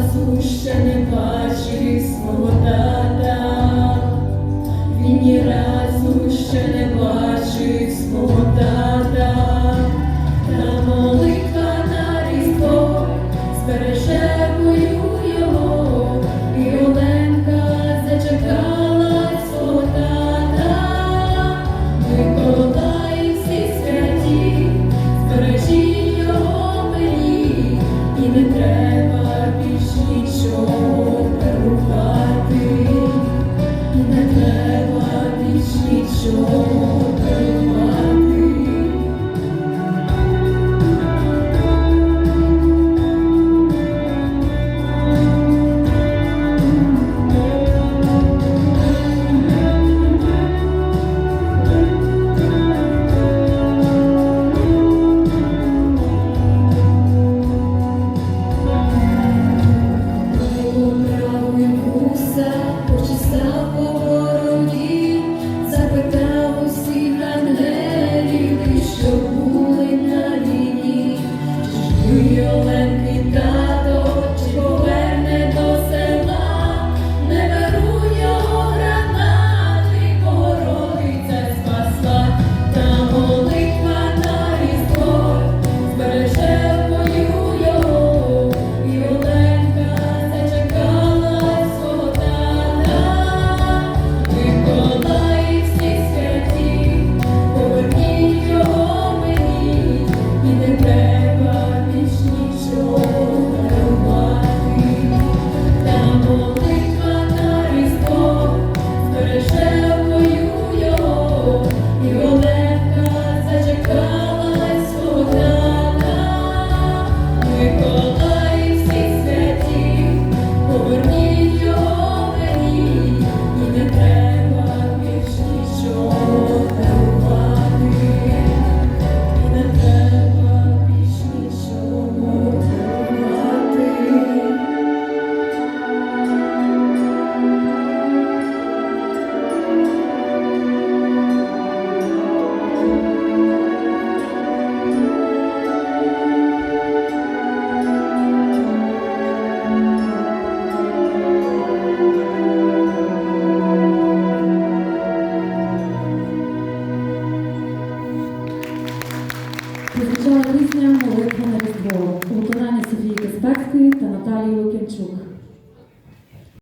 ласку не бачив свого ні разу ще не бачив свого. не треба більш нічого. Пісня Молитва на Різдво у виконанні Софії Каспецької та Наталії Лук'янчук.